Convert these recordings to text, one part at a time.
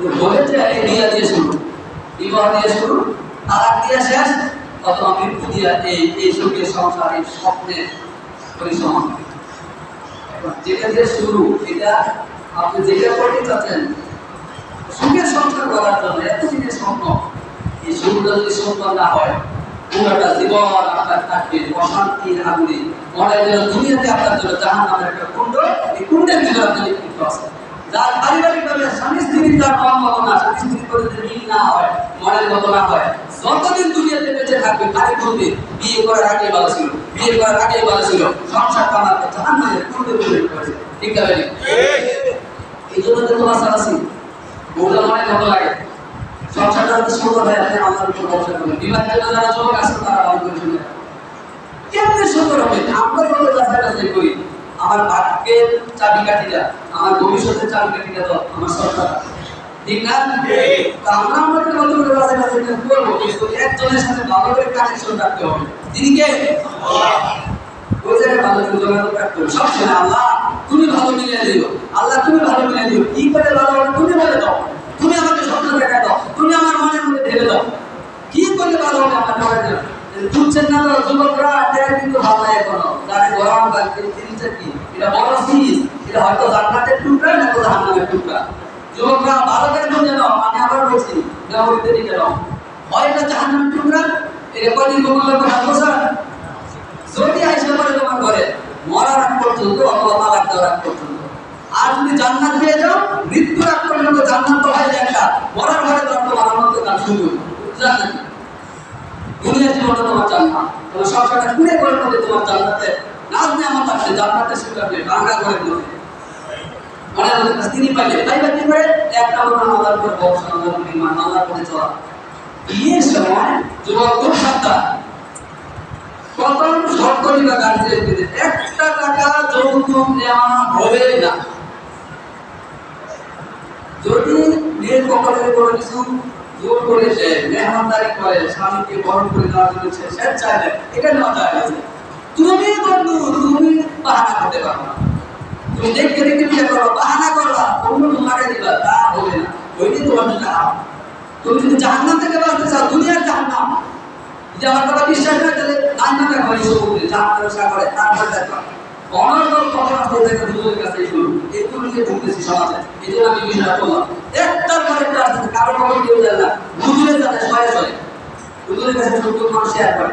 কিন্তু দিয়ে শুরু। বিবাহ দিয়ে শুরু শেষ মৃত্যু এই এই সুখের সংসার, এই স্বপ্নের পরিসমাপ্তি। এখন যেটা দিয়ে শুরু, এটা আপনি যেটা করতে চাচ্ছেন, সুখের সংসার করার জন্য এত জিনিস স্বপ্ন এই সুখটা যদি সুন্দর না হয়, পুরোটা জীবন আপনার থাকবে অশান্তির আগুনে। মনে দুনিয়াতে আপনার জন্য জাহান নামের একটা কুণ্ড, এই কুণ্ডের ভিতরে আপনি যার পারিবারিক ভাবে স্বামী স্ত্রীর কম না স্বামী করে মিল না হয়, মনের মতো না হয়, যতদিন দুনিয়াতে বেঁচে থাকবে, তারই বিয়ে করার আগে ভালো ছিল, বিয়ে করার আগে ভালো ছিল, সংসার পরিণত করেছে ঠিক আছে এই জন্য তো তোমার বউটা মনে মতো লাগে। সংসারটা যদি সুন্দর হয় আপনি আমার উপর ভরসা করবেন জন্য যারা আছেন তারা ভালো করে শুনে সুন্দর হবে? আমরা আমার ভাগ্যের চাবিকাঠিটা আমার ভবিষ্যতের চাবিকাঠিটা তো আমার সরকার ঠিক না? তা আমরা আমাদের করে যাচাই বাছাই করব? কিন্তু একজনের সাথে ভালো করে কানেকশন রাখতে হবে। তিনি কে? ওই জায়গায় ভালো করে যোগাযোগ রাখতে হবে। সবসময় আল্লাহ তুমি ভালো মিলিয়ে দিও আল্লাহ তুমি ভালো মিলিয়ে দিও কি করে ভালো তুমি বলে দাও। তুমি আমাকে স্বপ্ন দেখা দাও। তুমি আমার মনের মধ্যে ঢেলে দাও। কি করলে ভালো হবে আমার বুঝছেন না যুবকরা এটা কিন্তু ভালো এখনও। লাগছে জিনিসটা কি? এটা বড় জিনিস এটা হয়তো জান্নাতের টুকরা না তো জাহান্নামের টুকরা। যুবকরা ভালো করে বুঝে নাও আমি আবার বলছি, ব্যবহৃত দিকে নাও। হয় এটা জাহান্নামের টুকরা? এটা কদিন বলল হাত বসা যদি আইসা করে তোমার ঘরে, মরার আগ পর্যন্ত অথবা তালাক দেওয়ার আগ পর্যন্ত। আর যদি জান্নাত পেয়ে যাও, মৃত্যুর আগ পর্যন্ত জান্নাত তো হয় একটা, মরার ঘরে তোমার তো ভালো মতো কাজ শুরু জান্নাত দুনিয়ার জীবনটা তোমার জান্নাত। তোমার সংসারটা কুড়ে করে তোমার জান্নাতে নাজ আমার পাশে জান্নাতে শুরু হবে ভাঙা ঘরের মধ্যে মনে মধ্যে কাছে তিনি পাইলে তাই বা কি করে? একটা হলো আল্লাহর উপর ভরসা আল্লাহর উপর ইমান, আল্লাহর উপরে চলা। বিয়ের সময় যুবক খুব সাবধান প্রথম সরকারিরা গার্জেন একটা টাকা যৌতুক নেওয়া হবে না। যদি মেয়ের পক্ষে কোনো কিছু জোর করে সে মেহমানদারি করে, স্বামীকে বরণ করে দেওয়ার জন্য সে স্বেচ্ছায় দেয়, এটা নেওয়া যায় না। তুমি বন্ধু, তুমি বাহানা করতে পারো না। তুমি দেখতে দেখতে বিয়ে করো বাহানা করবা, অন্য তোমাকে দিবা, তা হবে না। ওইটাই তোমার হারাম তুমি যদি জাহান্নাম থেকে বাঁচতে চাও, দুনিয়ার জাহান্নাম। যে আমার কথা বিশ্বাস না তাহলে জান্নাতে হয় সবুজ জান্নাতের সাগরে তারপরে দেখবা অনর্গল কথা থেকে দুজনের কাছে শুরু। এগুলো নিয়ে ঢুকতেছি সমাজে। এই জন্য আমি বিষয়টা বললাম একটার পর একটা আসতে কারও খবর কেউ জানে না। বুঝলে যাতে সবাই চলে বুঝলে কাছে সত্য মানুষ শেয়ার করে।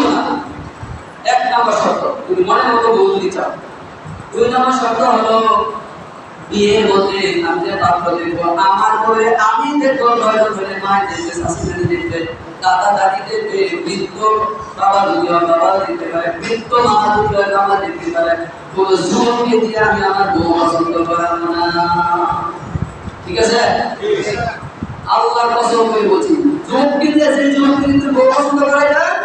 না। এক নম্বর শর্ত তুমি মনের মতো চাও। দুই নম্বর শর্ত হলো বিয়ের মধ্যে আমি পাত্র দেখব আমার পরে আমি দেখব ধরে মায়ের দেখবে শাশুড়ি দেখবে দাদা দাদি দেখবে বৃদ্ধ বাবা যদি হয় বাবা দেখতে পারে বৃদ্ধ মামা যদি হয় মামা দেখতে পারে। কোনো যুবককে দিয়ে আমি আমার বউ পছন্দ করাবো না। ঠিক আছে? আল্লাহর কসম করে বলছি যুবককে দিয়ে সেই যুবককে কিন্তু বউ পছন্দ করা যায়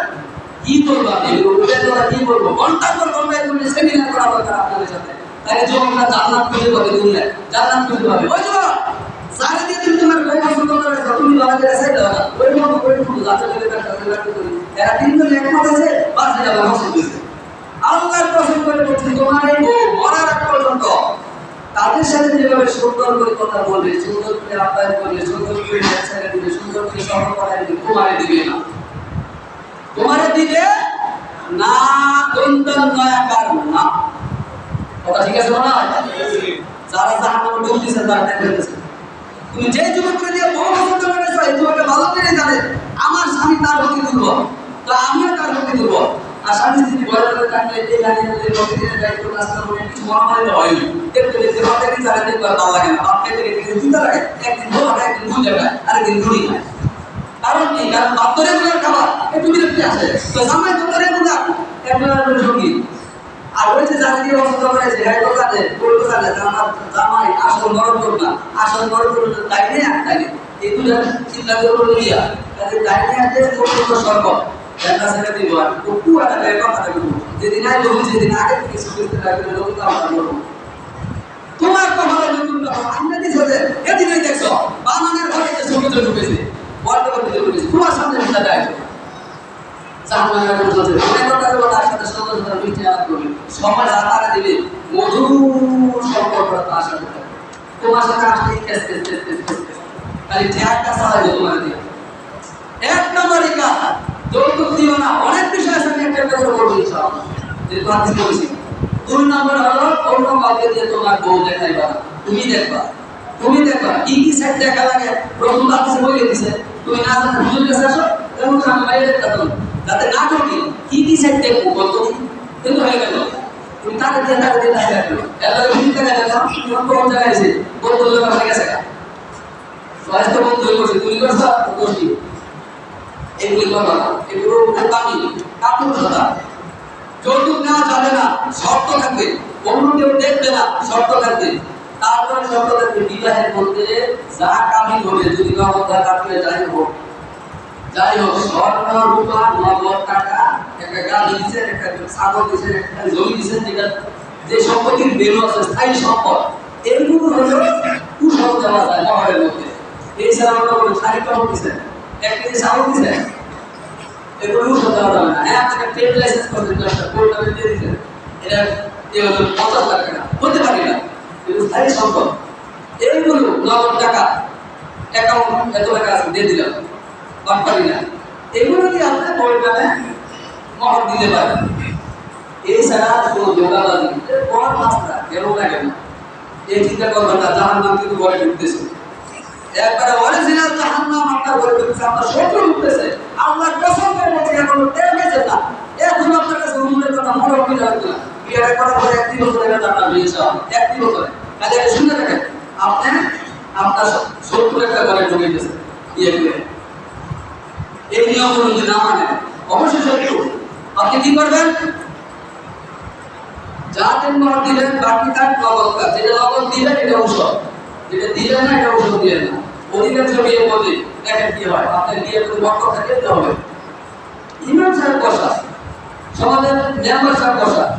কি করব আপনি ওদের কথা কি বলব? ঘণ্টা পর ঘণ্টা তুমি সেমিনার করা দরকার আপনাদের সাথে। তাহলে যুবকরা জান্নাত খুঁজে পাবে দুনিয়ায় জান্নাত খুঁজে পাবে। ওই যুবক যারা দিয়ে তুমি তোমার বউ পছন্দ করে তুমি করে দাও না। ওই মতো ওই মতো যাতে করে তার সাথে লাগতে করি এরা তিনজন একমত আছে, বাস যাবে পছন্দ হয়েছে আল্লাহর কসম করে বলছি, তোমার এই বউ মরার পর্যন্ত তাদের সাথে যেভাবে সুন্দর করে কথা বলবে, সুন্দর করে আপ্যায়ন করবে, সুন্দর করে সুন্দর করে সফর করাই দিবে, তোমারে দিবে না। তোমারে দিবে না দন্তন নয়াকার না। কথা ঠিক আছে না যারা জাহান্নামে ডুব দিছে, তারা তুমি যে যুবক করে দিয়ে বড় পছন্দ এই যুবককে ভালো করে জানে, আমার স্বামী তার হতে দিব তো আমিও তার হতে দিব আর স্বামী যদি থাকলে এই নিয়ে প্রতিদিনের দায়িত্ব কিছু মহামারী দেখতে দেখতে ভালো লাগে না। বাপকে লাগে, একদিন ভালো একদিন ভুল যাবে আরেকদিন কারণ কি? কারণ বাপ্তরে গুলোর খাবার একটু বিরক্তি আসে তো জামাই করে গুলা একবার সঙ্গী। আর যারা দিয়ে পছন্দ করেছে হ্যাঁ দোকানে কোন দোকানে জামাই জামাই আসল নরম করুন না। আসল নরম করুন তাই নিয়ে এক তাই এই দুটো চিন্তা করে দিয়া তাদের তাই নিয়ে আসলে পর্যন্ত সর্বত দেখা ছেড়ে দিব আর একটু একটা গায়ে কথা রাখব যেদিন আই বলব যেদিন আগে থেকে সুবিধা রাখবে লোক তো আমরা বলব। তোমার কপালে নতুন কথা আমরা দিছে এদিকে দেখছ, বানানের ঘরে যে সমুদ্র ঢুকেছে। বলতে ঢুকেছে তোমার সামনে ভিসা দেয় জাহান্নামের মধ্যে চলছে অনেক কথা বলে তার সাথে সুন্দর সুন্দর মিষ্টি আলাপ করবে। সময় যাতারা দিবে মধুর সম্পর্ক তার সাথে। তোমার সাথে আসলে case case case case case. খালি না। অনেক বিষয় বলেছি। দুই নম্বর হলো, অন্য কাউকে দিয়ে তোমার বউ দেখাইবা তুমি দেখবা। তুমি দেখবা। কি কি সাইড দেখা লাগে? প্রথম হাদিসে বলে দিছে। তুমি না জানো হুজুর কাছে আসো করে আমি না করি কি কি সাইড দেখব কিন্তু হয়ে গেল। তুমি তাকে দিয়ে তাকে দিয়ে দেখা গেল এবার তুমি দেখা গেল তো বন্ধু হয়ে করছে তুমি করছ দোষী এগুলি না, শর্ত থাকবে। অন্য কেউ দেখবে না, শর্ত থাকবে। তারপরে থাকবে বিবাহের মধ্যে যা কামিল হবে যদি নগদ কাটবে যাই হোক। যাই হোক, স্বর্ণ, রূপা, নগদ টাকা, একটা গাড়ি দিচ্ছেন একটা ছাগল দিচ্ছেন একটা জমি দিচ্ছেন যেটা যে সম্পত্তির বেলু আছে, স্থায়ী সম্পদ, এগুলো হলো কুশল দেওয়া যায় মহরের মধ্যে। এছাড়া আমরা বলি শাড়ি কাপড় দিচ্ছেন এক কেজি ছাগল দিচ্ছেন এগুলো উঠে দেওয়া যাবে না। হ্যাঁ আপনাকে ট্রেড লাইসেন্স করতে দশটা কোর্ট আমি দিয়ে দিচ্ছেন এটা এ হলো পঞ্চাশ লাখ টাকা। হতে পারি না। স্থায়ী সম্পদ। টাকা। অ্যাকাউন্ট এত টাকা আছে, দিয়ে দিলাম। এগুলো দিয়ে আপনি পাবে মহর দিতে পারেন এছাড়া কোনো যোগাবাজি বড় মাস্টার কেন না কেন? এই চিন্তা করবেন না জাহান নাম ঢুকতেছে। একবারে অরিজিনাল জাহান্নাম আপনার বলে ঢুকছে আপনার শত্রু ঢুকতেছে আল্লাহ কসম এখন আপনার কাছে বিয়েটা করার পরে একটি বছর আপনার বিয়ে চাওয়া একটি বছরে। কাজে এটা শুনে রাখেন আপনি আপনার শত্রু একটা ঘরে ঢুকে গেছে বিয়ে করে। এই নিয়মগুলো যদি না মানে অবশ্যই শত্রু আপনি কি করবেন? যা দিন মহর দিলেন, বাকি তার নগদ কাজ। যেটা নগদ দিলেন, এটা ঔষধ। যেটা দিলেন না, এটা ঔষধ দিলেন না। অধিকাংশ বিয়ে বলি দেখেন কি হয়। আপনার বিয়ে যদি বক্র থাকে হবে। ইমাম সাহেব বসা। সমাজের মেম্বার সাহেব বসা।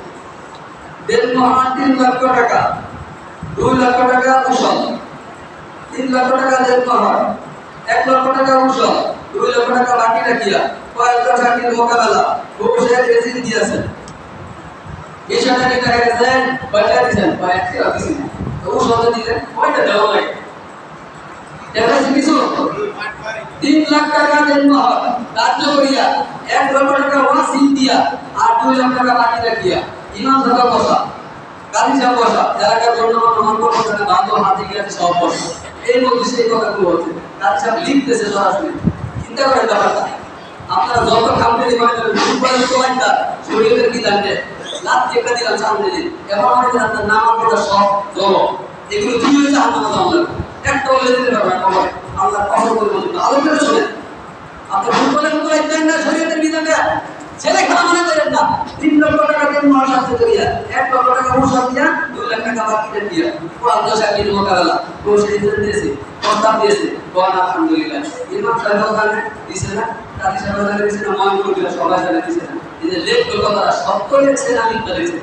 দেড় মহান তিন লক্ষ টাকা। দুই লক্ষ টাকা ঔষধ। তিন লক্ষ টাকা দেড় মহান এক লক্ষ টাকা ঔষধ। দুই লক্ষ টাকা বাকি রাখিয়া কয়েকটা চাকরির মোকাবেলা। বসে রেজিন দিয়েছেন তিন লাখ টাকা দেন মহর রাজ্য করিয়া এক লক্ষ টাকা ওয়াসিল দিয়া আর দুই লাখ টাকা বাকি রাখিয়া ইমাম সাহেব বসা কাজী সাহেব বসা এলাকার গণ্যমান্য নম্বর বসা বান্ধব হাতে গিয়ে সব বসা। এই মধ্যে সেই কথাগুলো হচ্ছে কাজী সাহেব লিখতেছে সরাসরি। চিন্তা করেন ব্যাপারটা। আপনারা যত কামড়ে কয়েকটা শরীরের কি জানবে লাভ একটা দিলাম সামনে দিন এমন হয় আপনার নাম আপনার সব জল এগুলো কি হয়েছে আপনার জানলেন একটা বলে দিতে পারবে না কবরে আল্লাহ কবর করে বলুন। আলো করে শোনেন। আপনি ভুল বলে ভুল রাখবেন না শরীয়তের বিধানে ছেলে খেলা মনে করেন না। তিন লক্ষ টাকা দিন মহাসাধ্য করিয়া, এক লক্ষ টাকা মহাসাদ দিয়া দুই লাখ টাকা বাকিটা দিয়া কোরআন দশ এক দিন মোকাবেলা। তো জন্য দিয়েছে, প্রস্তাব দিয়েছে। কোরআন আলহামদুলিল্লাহ। ইমাম সাহেব দিছে না কাজী সাহেব ওখানে দিছে না মহান করে সবাই জানে দিছে না। এই যে লেখ কথাটা সত্য লেখছে না মিথ্যা লেখছে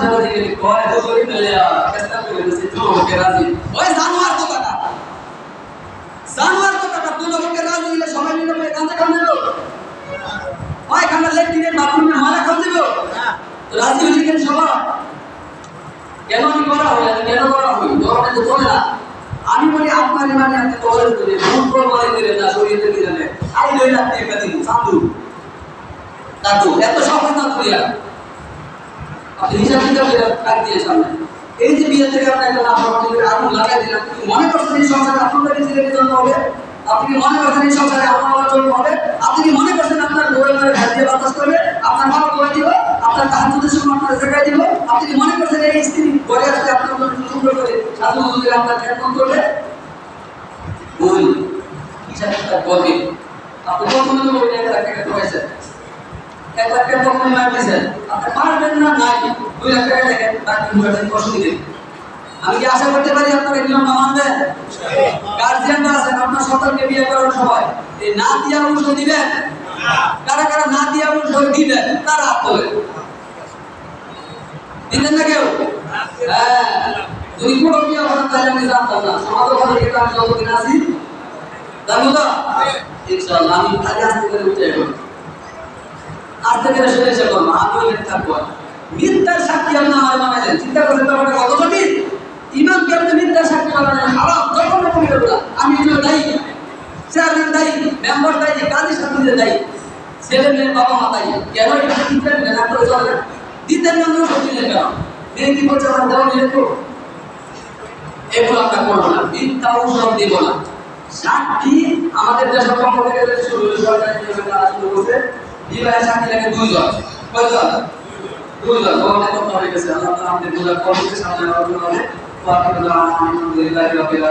সাহেব কয় তো তো ওই জানোয়ার জানোয়ার কথাটা তুই লোককে রাজি দিলে সবাই মিলে কান্দে কান্দে লোক হয় খানা লেট্রিনের বাথরুমে মারা খান দিব রাজি হয়েছে কেন সবাই? কেন কি করা হয় কেন করা হয় ধরনে তো চলে না। আমি বলি আপনার ইমানে আপনি কলেজ করে ভুল প্রমাণে দিলেন না শরীরে দিলেন আই লইলে আপনি একটা দিন। সাধু দাদু এত সফল না করিয়া আপনি হিসাব কিতাব কাট দিয়ে সামনে এই যে বিয়ে থেকে আপনি একটা করে আগুন লাগাই দিলেন মনে করছেন এই সংসারে আপনার ছেলের জন্য হবে? আপনি মনে করছেন এই সংসারে আপনার জন্য হবে? আপনি মনে করছেন আপনার ঘাট দিয়ে বাতাস করবে? আপনার মা বলে দিব? আপনার তাহাজুদের সময় আপনার জায়গায় দিব? আপনি মনে করছেন এই স্ত্রী ঘরে আসলে আপনার জন্য সুন্দর করে সাধু মন্দিরে আপনার খ্যাতন করবে ভুল। হিসাব আপনি প্রথমে তো বলবেন এক লাখ টাকা ঠকাইছেন এক লাখ টাকা প্রথমে মার দিয়েছেন আপনি পারবেন না নাই। দুই লাখ টাকা দেখেন দুই লাখ কষ্ট দিবেন। আমি কি আশা করতে পারি আপনারা নিয়মটা মানবেন? গার্জিয়ানরা আছেন, আপনার সন্তানকে বিয়ে করার সময় এই না দিয়া অংশ দিবেন? কারা কারা না দিয়া অংশ দিবেন, তারা তোলেন দিলেন না কেউ? হ্যাঁ। করেন সাক্ষী আমার চিন্তা করলেন ব্যাপারটা কত কঠিন এগুলা আমি দায়ী। চেয়ারম্যান দায়ী বাবা মা দায়ী। কেন এটা না? করে আমাদের লাগে দুইজন। কয়জন? দুইজন। ভগবানের হয়ে গেছে। আল্লাহ আমাদের দুজন কর্মকে সামনে রাখতে হবে। വാക്കുകളാണ് ഇതിലെല്ലാം യോഗ്യത